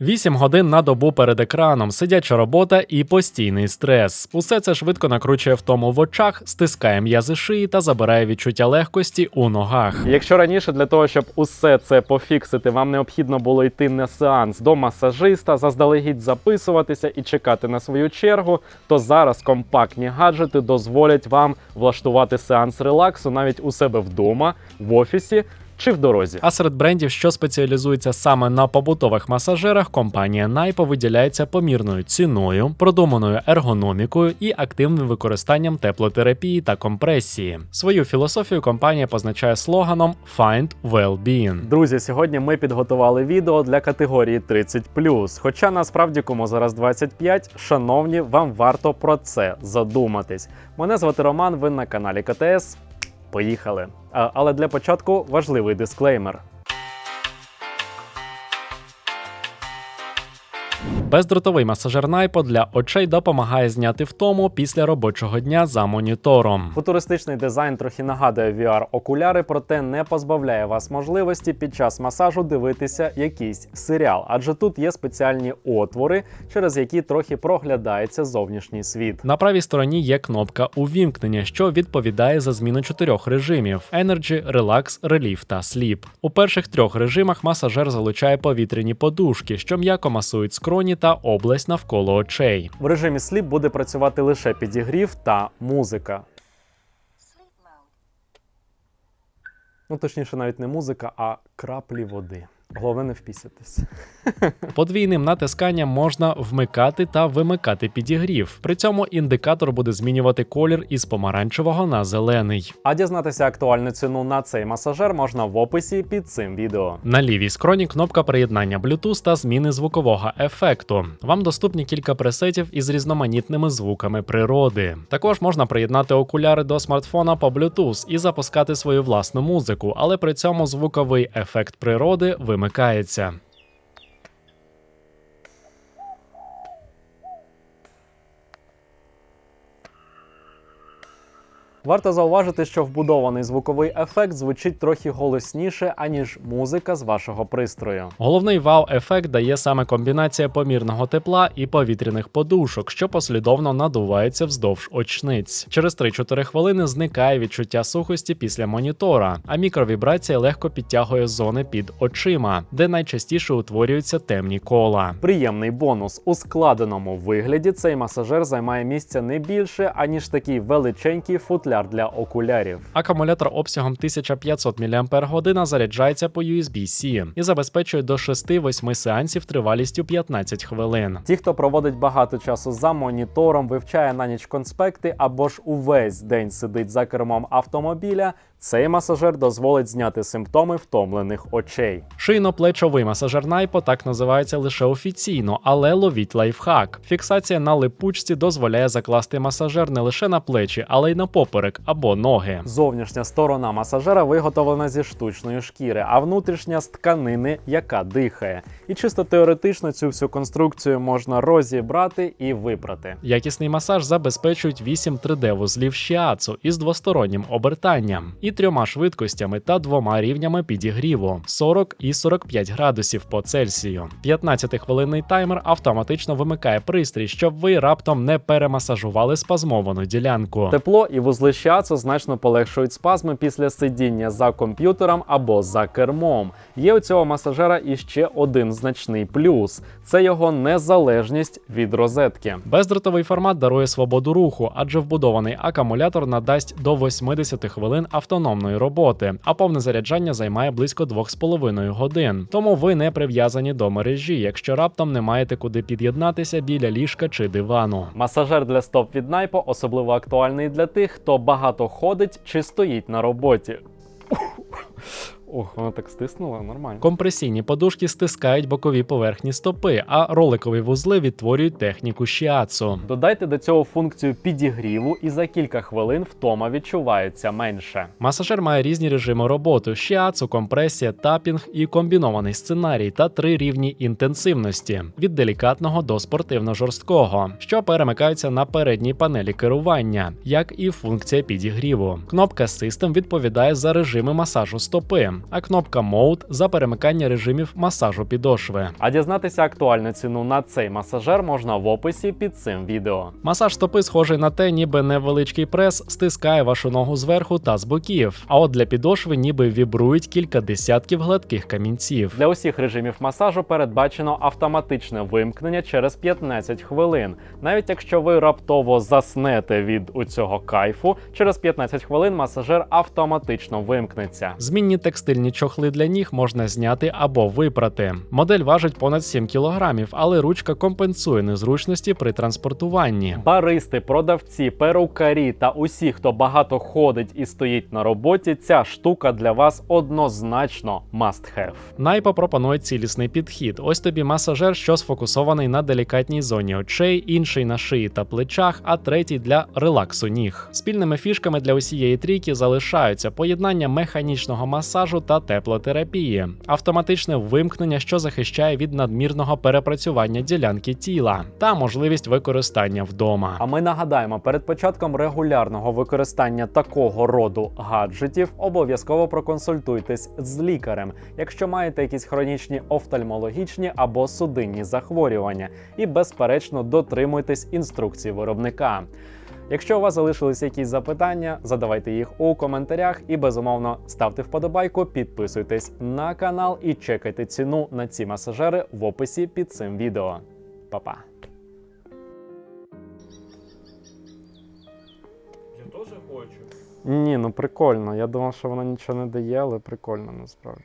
8 годин на добу перед екраном, сидяча робота і постійний стрес. Усе це швидко накручує втому в очах, стискає м'язи шиї та забирає відчуття легкості у ногах. Якщо раніше для того, щоб усе це пофіксити, вам необхідно було йти на сеанс до масажиста, заздалегідь записуватися і чекати на свою чергу, то зараз компактні гаджети дозволять вам влаштувати сеанс релаксу навіть у себе вдома, в офісі чи в дорозі. А серед брендів, що спеціалізуються саме на побутових масажерах, компанія Найпо виділяється помірною ціною, продуманою ергономікою і активним використанням теплотерапії та компресії. Свою філософію компанія позначає слоганом Find Well-Being. Друзі, сьогодні ми підготували відео для категорії 30+. Хоча насправді кому зараз 25, шановні, вам варто про це задуматись. Мене звати Роман. Ви на каналі КТС. Поїхали. Але для початку важливий дисклеймер. Бездротовий масажер Найпо для очей допомагає зняти втому після робочого дня за монітором. Футуристичний дизайн трохи нагадує VR-окуляри, проте не позбавляє вас можливості під час масажу дивитися якийсь серіал, адже тут є спеціальні отвори, через які трохи проглядається зовнішній світ. На правій стороні є кнопка увімкнення, що відповідає за зміну чотирьох режимів: Energy, Relax, Relief та Sleep. У перших трьох режимах масажер залучає повітряні подушки, що м'яко масують скроні та область навколо очей. В режимі сліп буде працювати лише підігрів та музика. Ну, точніше, навіть не музика, а краплі води. Головне не впісятись. Подвійним натисканням можна вмикати та вимикати підігрів. При цьому індикатор буде змінювати колір із помаранчевого на зелений. А дізнатися актуальну ціну на цей масажер можна в описі під цим відео. На лівій скроні кнопка приєднання Bluetooth та зміни звукового ефекту. Вам доступні кілька пресетів із різноманітними звуками природи. Також можна приєднати окуляри до смартфона по Bluetooth і запускати свою власну музику, але при цьому звуковий ефект природи вимикається. Варто зауважити, що вбудований звуковий ефект звучить трохи голосніше, аніж музика з вашого пристрою. Головний вау-ефект дає саме комбінація помірного тепла і повітряних подушок, що послідовно надувається вздовж очниць. Через 3-4 хвилини зникає відчуття сухості після монітора, а мікровібрація легко підтягує зони під очима, де найчастіше утворюються темні кола. Приємний бонус у складеному вигляді цей масажер займає місця не більше, аніж такий величенький футляр для окулярів. Акумулятор обсягом 1500 мАч заряджається по USB-C і забезпечує до 6-8 сеансів тривалістю 15 хвилин. Ті, хто проводить багато часу за монітором, вивчає на ніч конспекти або ж увесь день сидить за кермом автомобіля. Цей масажер дозволить зняти симптоми втомлених очей. Шийно-плечовий масажер Найпо так називається лише офіційно, але ловіть лайфхак. Фіксація на липучці дозволяє закласти масажер не лише на плечі, але й на поперек або ноги. Зовнішня сторона масажера виготовлена зі штучної шкіри, а внутрішня з тканини, яка дихає. І чисто теоретично цю всю конструкцію можна розібрати і випрати. Якісний масаж забезпечують 8 3D-вузлів щіацу із двостороннім обертанням і трьома швидкостями та двома рівнями підігріву 40 і 45 градусів по Цельсію. 15-хвилинний таймер автоматично вимикає пристрій, щоб ви раптом не перемасажували спазмовану ділянку. Тепло і вузли щацу значно полегшують спазми після сидіння за комп'ютером або за кермом. Є у цього масажера іще один значний плюс: це його незалежність від розетки. Бездротовий формат дарує свободу руху, адже вбудований акумулятор надасть до 80 хвилин автономної роботи, а повне заряджання займає близько 2,5 годин. Тому ви не прив'язані до мережі, якщо раптом не маєте куди під'єднатися біля ліжка чи дивану. Масажер для стоп від Найпо особливо актуальний для тих, хто багато ходить чи стоїть на роботі. Ох, вона так стиснула, нормально. Компресійні подушки стискають бокові поверхні стопи, а роликові вузли відтворюють техніку щіацу. Додайте до цього функцію підігріву, і за кілька хвилин втома відчувається менше. Масажер має різні режими роботи: щіацу, компресія, тапінг і комбінований сценарій та три рівні інтенсивності від делікатного до спортивно-жорсткого, що перемикаються на передній панелі керування, як і функція підігріву. Кнопка System відповідає за режими масажу стопи. А кнопка Mode за перемикання режимів масажу підошви. А дізнатися актуальну ціну на цей масажер можна в описі під цим відео. Масаж стопи схожий на те, ніби невеличкий прес стискає вашу ногу зверху та з боків. А от для підошви ніби вібрують кілька десятків гладких камінців. Для усіх режимів масажу передбачено автоматичне вимкнення через 15 хвилин. Навіть якщо ви раптово заснете від у цього кайфу, через 15 хвилин масажер автоматично вимкнеться. Змінні текстильні чохли для ніг можна зняти або випрати. Модель важить понад 7 кілограмів, але ручка компенсує незручності при транспортуванні. Баристи, продавці, перукарі та усі, хто багато ходить і стоїть на роботі, ця штука для вас однозначно must have. Найпа пропонує цілісний підхід. Ось тобі масажер, що сфокусований на делікатній зоні очей, інший на шиї та плечах, а третій для релаксу ніг. Спільними фішками для усієї трійки залишаються поєднання механічного масажу та теплотерапії, автоматичне вимкнення, що захищає від надмірного перепрацювання ділянки тіла, та можливість використання вдома. А ми нагадаємо, перед початком регулярного використання такого роду гаджетів обов'язково проконсультуйтесь з лікарем, якщо маєте якісь хронічні офтальмологічні або судинні захворювання, і безперечно дотримуйтесь інструкцій виробника. Якщо у вас залишились якісь запитання, задавайте їх у коментарях і безумовно ставте вподобайку, підписуйтесь на канал і чекайте ціну на ці масажери в описі під цим відео. Па-па! Я теж хочу. Ні, ну прикольно. Я думав, що воно нічого не дає, але прикольно насправді.